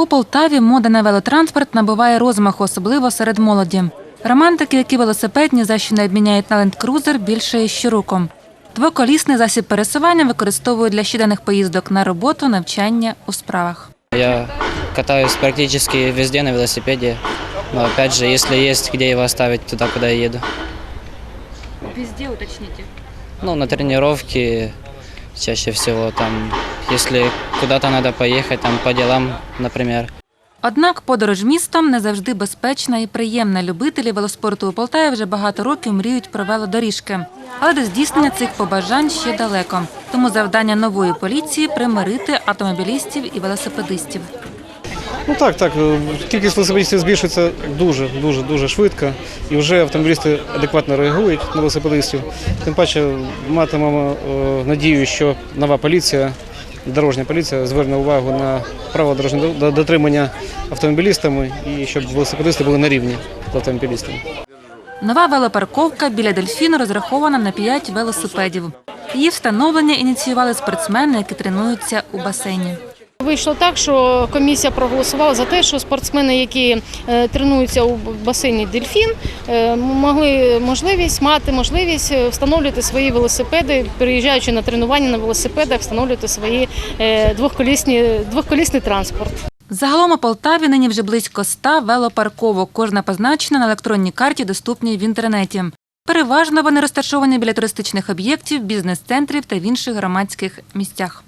У Полтаві мода на велотранспорт набуває розмаху, особливо серед молоді. Романтики, які велосипедні за що не обміняють на ленд-крузер, більше щороку. Двоколісний засіб пересування використовують для щоденних поїздок на роботу, навчання у справах. Я катаюсь практически везде на велосипеде. Но опять же, если есть где его оставить туда, куда я еду. Везде уточните. Ну, на тренировке чаще всего там, если куда-то надо поехать, там по делам, например. Однак подорож містом не завжди безпечна і приємна. Любителі велоспорту у Полтаві вже багато років мріють про велодоріжки. Але до здійснення цих побажань ще далеко. Тому завдання нової поліції примирити автомобілістів і велосипедистів. Ну так, так. Кількість велосипедистів збільшується дуже, дуже, дуже швидко. І вже автомобілісти адекватно реагують на велосипедистів. Тим паче матимемо надію, що нова поліція, дорожня поліція зверне увагу на право дорожнього дотримання автомобілістами і щоб велосипедисти були на рівні з автомобілістами. Нова велопарковка біля дельфіну розрахована на 5 велосипедів. Її встановлення ініціювали спортсмени, які тренуються у басейні. Вийшло так, що комісія проголосувала за те, що спортсмени, які е, тренуються у басейні Дельфін, е, могли можливість мати можливість е, встановлювати свої велосипеди, приїжджаючи на тренування на велосипедах, встановлювати свої двохколісні двохколісний транспорт. Загалом у Полтаві нині вже близько 100 велопарковок. Кожна позначена на електронній карті, доступній в інтернеті. Переважно вони розташовані біля туристичних об'єктів, бізнес-центрів та в інших громадських місцях.